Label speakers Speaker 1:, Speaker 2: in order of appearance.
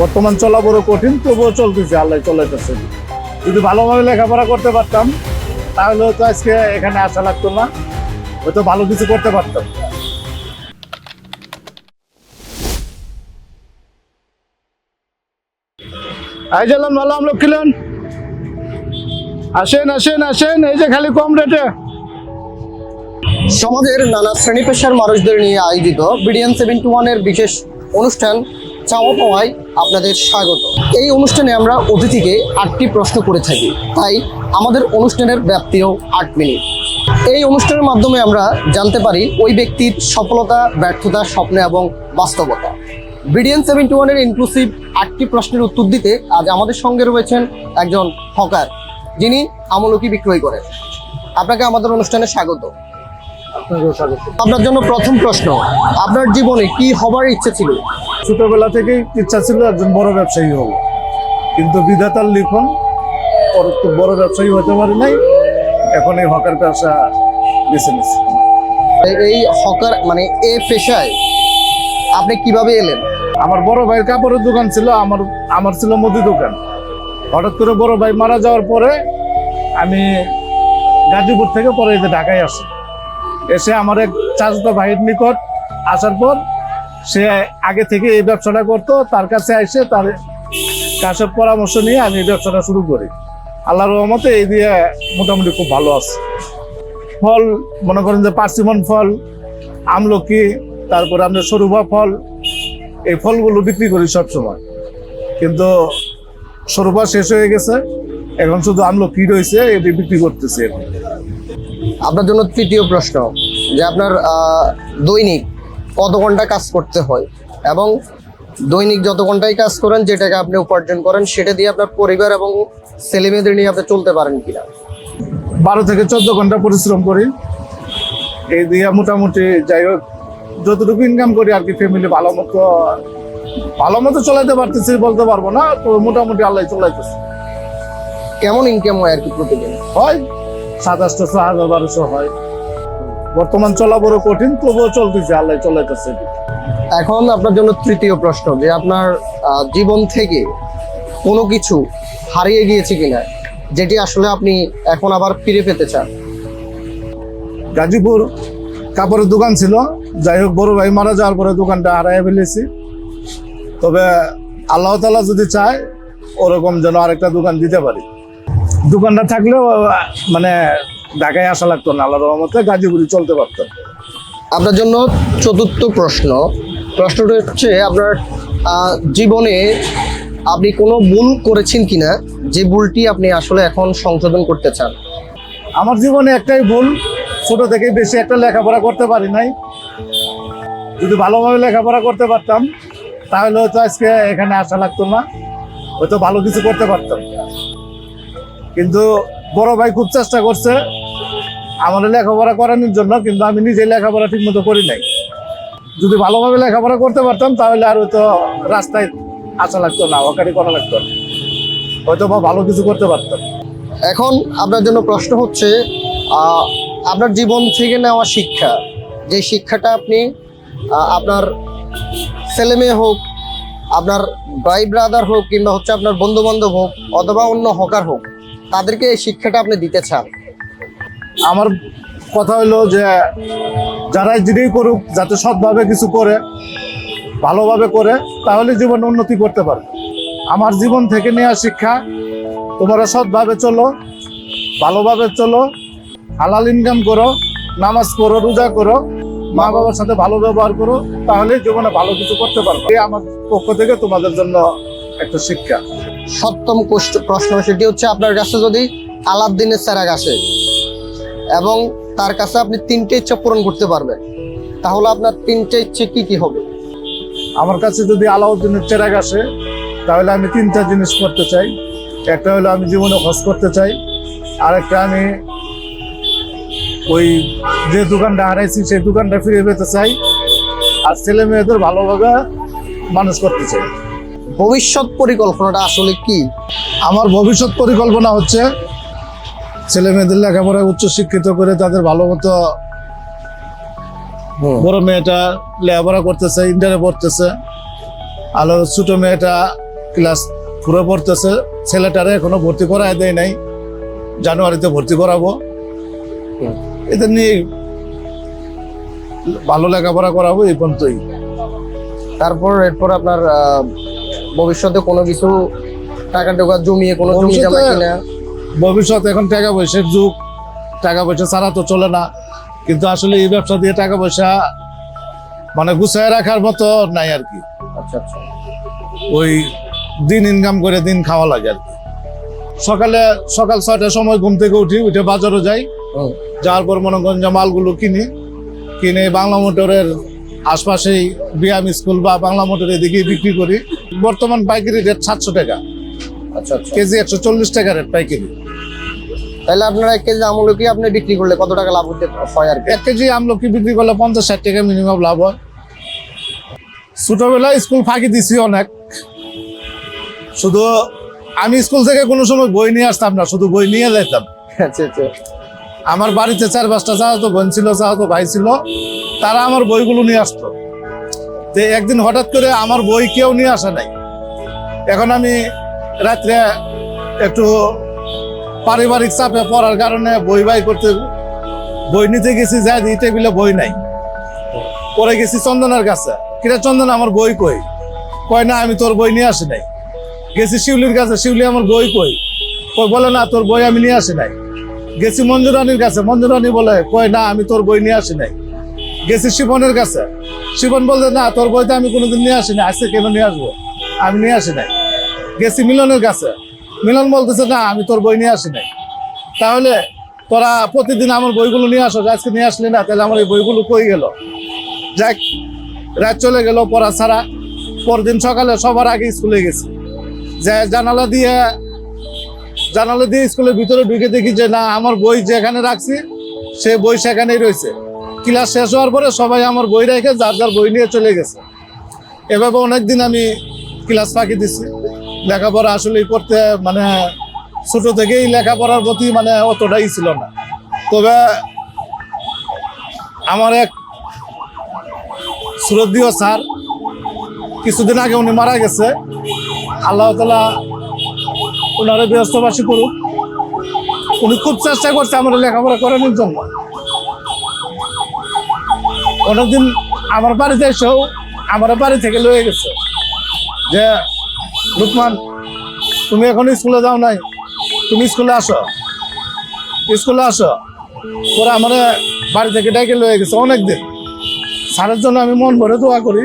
Speaker 1: বর্তমান চলা বড় কঠিন, তবুও চলতেছে, আল্লাহ চলাইতেছে। যদি ভালোভাবে লেখাপড়া করতে পারতাম, তাহলে হয়তো আজকে এখানে আসা লাগতো না, হয়তো ভালো কিছু করতে পারতাম। আই গেলাম ভালো, আমলোক কিলেন আসেন আসেন আসেন, এই যে খালি কম রেটে।
Speaker 2: সমাজের নানা শ্রেণি পেশার মানুষদের নিয়ে আয়োজিত বিডিএন সেভেন্টি ওয়ানের বিশেষ অনুষ্ঠান চাওয়া পাওয়ায় আপনাদের স্বাগত। এই অনুষ্ঠানে আমরা অতিথিকে আটটি প্রশ্ন করে থাকি। তাই আমাদের অনুষ্ঠানের ব্যাপ্তিও আট মিনিট। এই অনুষ্ঠানের মাধ্যমে আমরা জানতে পারি ওই ব্যক্তির সফলতা, ব্যর্থতা, স্বপ্ন এবং বাস্তবতা। বিডিএন সেভেন্টি ওয়ানের ইনক্লুসিভ আটটি প্রশ্নের উত্তর দিতে আজ আমাদের সঙ্গে রয়েছেন একজন হকার, যিনি আমলকি বিক্রয় করেন। আপনাকে আমাদের অনুষ্ঠানে স্বাগত
Speaker 1: স্বাগত।
Speaker 2: আপনার জন্য প্রথম প্রশ্ন আপনার জীবনে কি হবার ইচ্ছে ছিল?
Speaker 1: ছোটবেলা থেকেই ইচ্ছা ছিল একজন বড় ব্যবসায়ী হব কিন্তু বিধাতার লিখন বড় ব্যবসায়ী হতে পারি নাই এখন এই হকার ব্যবসা বেছে নিচ্ছি
Speaker 2: এই হকার মানে এ পেশায় আপনি কীভাবে এলেন?
Speaker 1: আমার বড় ভাইয়ের কাপড়ের দোকান ছিল আমার আমার ছিল মুদি দোকান। হঠাৎ করে বড় ভাই মারা যাওয়ার পরে আমি গাজীপুর থেকে পরে ঢাকায় আসি। এসে আমার এক চাচাতো ভাইয়ের নিকট আসার পর সে আগে থেকে এই ব্যবসাটা করতো, তার কাছে এসে তার কাছে পরামর্শ নিয়ে আমি এই ব্যবসাটা শুরু করি। আল্লাহর রহমতে এই দিয়ে মোটামুটি খুব ভালো আছে। ফল, মনে করেন যে পার্সিমন ফল, আমলকি, তারপরে আপনার সরুভা ফল, এই ফলগুলো বিক্রি করি সব সময় কিন্তু সরুভা শেষ হয়ে গেছে, এখন শুধু আমলকি রয়েছে, এটি বিক্রি করতেছি এখন।
Speaker 2: আপনার জন্য তৃতীয় প্রশ্ন যে আপনার দৈনিক কত ঘণ্টা কাজ করতে হয়? এবং দৈনিক যত ঘন্টাই কাজ করেন যে টাকা আপনি উপার্জন করেন সেটা দিয়ে আপনার পরিবার এবং ছেলে মেয়েদের নিয়ে আপনি চলতে পারেন কিনা?
Speaker 1: বারো থেকে চোদ্দ ঘণ্টা পরিশ্রম করি। এই দিয়ে মোটামুটি যাই হোক যতটুকু ইনকাম করি আর কি ফ্যামিলি ভালো মতো ভালো মতো চলাইতে পারতেছি বলতে পারব না তো মোটামুটি আল্লাহ চলাইতেছি।
Speaker 2: কেমন ইনকাম হয় আর কি প্রতিদিন?
Speaker 1: হয় সাতাশটা ছ হাজার বারোশো হয়। বর্তমান চলা বড় কঠিন তবুও চলতেছে আল্লাহ চলাইতেছে।
Speaker 2: এখন আপনার জন্য তৃতীয় প্রশ্ন যে আপনার জীবন থেকে কোনো কিছু হারিয়ে গিয়েছে কিনা যেটি আসলে আপনি এখন আবার ফিরে পেতে চান?
Speaker 1: গাজীপুর কাপড়ের দোকান ছিল যাই হোক বড় ভাই মারা যাওয়ার পরে দোকানটা হারাই ফেলেছি। তবে আল্লাহ তালা যদি চায় ওরকম যেন আরেকটা দোকান দিতে পারি। দোকানটা থাকলেও মানে ঢাকায় আসা লাগতো না। আল্লাহ রহমতে গাজীপুরি চলতে পারতাম
Speaker 2: আপনার জন্য চতুর্থ প্রশ্ন। প্রশ্নটা হচ্ছে আপনার জীবনে আপনি কোনো ভুল করেছেন কিনা? যে ভুলটি আপনি আসলে এখন সংশোধন করতে চান?
Speaker 1: আমার জীবনে একটাই ভুল ছোট থেকে বেশি একটা লেখাপড়া করতে পারি নাই। যদি ভালোভাবে লেখাপড়া করতে পারতাম তাহলে হয়তো আজকে এখানে আসা লাগতো না। হয়তো ভালো কিছু করতে পারতাম। কিন্তু বড় ভাই খুব চেষ্টা করছে আমাদের লেখাপড়া করানোর জন্য, কিন্তু আমি নিজে লেখাপড়া ঠিক মতো করি নাই। যদি ভালোভাবে লেখাপড়া করতে পারতাম, তাহলে আর হয়তো রাস্তায় আসা লাগতো না ওখানে করা লাগতো না। হয়তো বা ভালো কিছু করতে পারতাম।
Speaker 2: এখন আপনার জন্য প্রশ্ন হচ্ছে আপনার জীবন থেকে নেওয়া শিক্ষা, যে শিক্ষাটা আপনি আপনার ছেলে মেয়ে হোক, আপনার ভাই ব্রাদার হোক, কিংবা হচ্ছে আপনার বন্ধু বান্ধব হোক, অথবা অন্য হকার হোক তাদেরকে এই শিক্ষাটা আপনি দিতে চান?
Speaker 1: আমার কথা হলো যে যারা যিনি করুক, যাতে সৎভাবে কিছু করে, ভালোভাবে করে, তাহলে জীবনে উন্নতি করতে পারবে আমার জীবন থেকে নেওয়া শিক্ষা, তোমরা সৎভাবে চলো, ভালোভাবে চলো, হালাল ইনকাম করো, নামাজ করো রোজা করো মা বাবার সাথে ভালো ব্যবহার করো তাহলে জীবনে ভালো কিছু করতে পারবে। আমার পক্ষ থেকে তোমাদের জন্য একটা শিক্ষা।
Speaker 2: সপ্তম প্রশ্ন সেটি হচ্ছে আপনার কাছে যদি আলাদিনের চেরাগ আসে এবং তার কাছে আপনি তিনটে ইচ্ছা পূরণ করতে পারবেন, তাহলে আপনার তিনটে ইচ্ছে কি কি হবে?
Speaker 1: আমার কাছে যদি আলাউদ্দিনের চেরাগ আসে, তাহলে আমি তিনটা জিনিস করতে চাই। একটা হলো আমি জীবনে হজ করতে চাই আর একটা আমি ওই যে দোকানটা হারাইছি, সেই দোকানটা ফিরে পেতে চাই, আর ছেলে মেয়েদের ভালোভাবে মানুষ করতে চাই।
Speaker 2: ভবিষ্যৎ পরিকল্পনাটা আসলে কি?
Speaker 1: আমার ভবিষ্যৎ পরিকল্পনা হচ্ছে ছেলে মেয়েদের লেখাপড়ায় উচ্চ শিক্ষিত করে তাদের ভালো মতো বড় মেয়েটা লেখাপড়া করতেছে ইন্টারে পড়তেছে। আলো ছোট মেয়েটা ক্লাস পুরো পড়তেছে। ছেলেটারে এখনও ভর্তি করায় দেয় নাই। জানুয়ারিতে ভর্তি করাবো। এদের নিয়ে ভালো লেখাপড়া করাবো এই পর্যন্তই।
Speaker 2: তারপর এরপর আপনার ভবিষ্যতে কোনো কিছু টাকা টাকা জমিয়ে কোনো জমি জমা
Speaker 1: ভবিষ্যতে-
Speaker 2: কিনা।
Speaker 1: ভবিষ্যৎ এখন টাকা পয়সার যুগ টাকা পয়সা ছাড়া তো চলে না। কিন্তু আসলে এই ব্যবসা দিয়ে টাকা পয়সা মানে গুছায় রাখার মতো নাই আর কি।
Speaker 2: আচ্ছা আচ্ছা।
Speaker 1: ওই দিন ইনকাম করে দিন খাওয়া লাগে আর কি। সকালে সকাল ছয়টার সময় ঘুম থেকে উঠি উঠে বাজারে যাই। যাওয়ার পর মনে করেন যে মালগুলো কিনি। কিনে বাংলা মোটরের আশপাশেই বিয়াম স্কুল বা বাংলা মোটর এদিকে বিক্রি করি। বর্তমান পাইকারি রেট সাতশো টাকা।
Speaker 2: আচ্ছা আচ্ছা।
Speaker 1: কেজি একশো চল্লিশ টাকা রেট পাইকারি।
Speaker 2: তাহলে আপনার এক কেজি আমলকি আপনি বিক্রি করলে কত টাকা লাভ হতে হয় আর
Speaker 1: এক কেজি আমলকি বিক্রি করলে পঞ্চাশ ষাট টাকা মিনিমাম লাভ হয়। ছোটবেলায় স্কুল ফাঁকি দিছি অনেক। শুধু আমি স্কুল থেকে কোনো সময় বই নিয়ে আসতাম না শুধু বই নিয়ে যেতাম
Speaker 2: আচ্ছা আচ্ছা।
Speaker 1: আমার বাড়িতে চার পাঁচটা চাহাতো বোন ছিল চাহাতো ভাই ছিল তারা আমার বইগুলো নিয়ে আসতো। তো একদিন হঠাৎ করে আমার বই কেউ নিয়ে আসে নাই। এখন আমি রাত্রে একটু পারিবারিক চাপে পড়ার কারণে বই বাই করতে বই নিতে গেছি যাই দিই টেবিলে বই নাই। পরে গেছি চন্দনের কাছে। কিরা চন্দন, আমার বই কই? কয়, না, আমি তোর বই নিয়ে আসি নাই। গেছি শিউলির কাছে, শিউলি, আমার বই কই? কই বলে, না, তোর বই আমি নিয়ে আসি নাই। গেছি মঞ্জুরানির কাছে। মঞ্জুরানি বলে, কয়, না, আমি তোর বই নিয়ে আসি নাই। গেছি শিবনের কাছে। শিবন বলতে না, তোর বইতে আমি কোনোদিন নিয়ে আসি না আজকে কেন নিয়ে আসব? আমি নিয়ে আসি নাই। গেছি মিলনের কাছে। মিলন বলতেছে, না, আমি তোর বই নিয়ে আসি নাই। তাহলে তোরা প্রতিদিন আমার বইগুলো নিয়ে আসো, আজকে নিয়ে আসলি না, তাহলে আমার এই বইগুলো কই গেল? যাক, রাত চলে গেল পড়া ছাড়া। পরদিন সকালে সবার আগে স্কুলে গেছি। যে, জানালা দিয়ে জানালা দিয়ে স্কুলের ভিতরে ঢুকে দেখি যে, না, আমার বই যেখানে রাখছি, সে বই সেখানেই রয়েছে। ক্লাস শেষ হওয়ার পরে সবাই আমার বই রেখে যার যার বই নিয়ে চলে গেছে। এভাবে অনেকদিন আমি ক্লাস ফাঁকি দিছি। লেখাপড়া আসলে করতে মানে ছোট থেকেই লেখাপড়ার প্রতি মানে অতটাই ছিল না। তবে আমার এক সুরদীয় স্যার কিছুদিন আগে উনি মারা গেছে। আল্লাহ তালা ওনারা ব্যস্তবাসী করুক। উনি খুব চেষ্টা করছে আমার লেখাপড়া করানোর জন্য। অনেকদিন আমার বাড়িতে এসেও আমার বাড়ি থেকে লয়ে গেছে। যে, লুকমান, তুমি এখন স্কুলে যাও নাই? তুমি স্কুলে আসো। স্কুলে আসো। পরে আমার বাড়ি থেকে ডেকে লয়ে গেছে অনেকদিন। সারের জন্য আমি মন ভরে দোয়া করি।